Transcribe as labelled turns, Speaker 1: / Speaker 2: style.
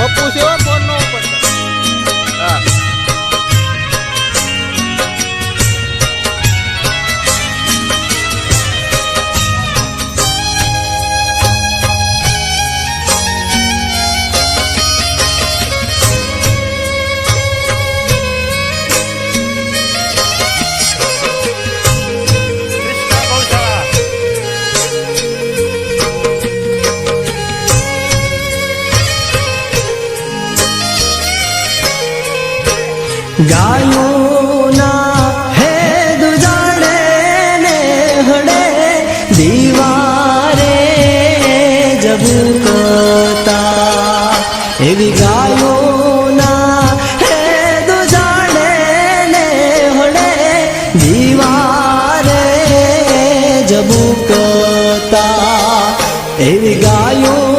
Speaker 1: પપ્પુ સેવો ફોનનો. ગાયોના હે દુજાડે ને હડે દીવારે જબુકતા એવી ગાયોના હે દુજાડે ને હડે દીવારે જબુકતા એવી ગાયો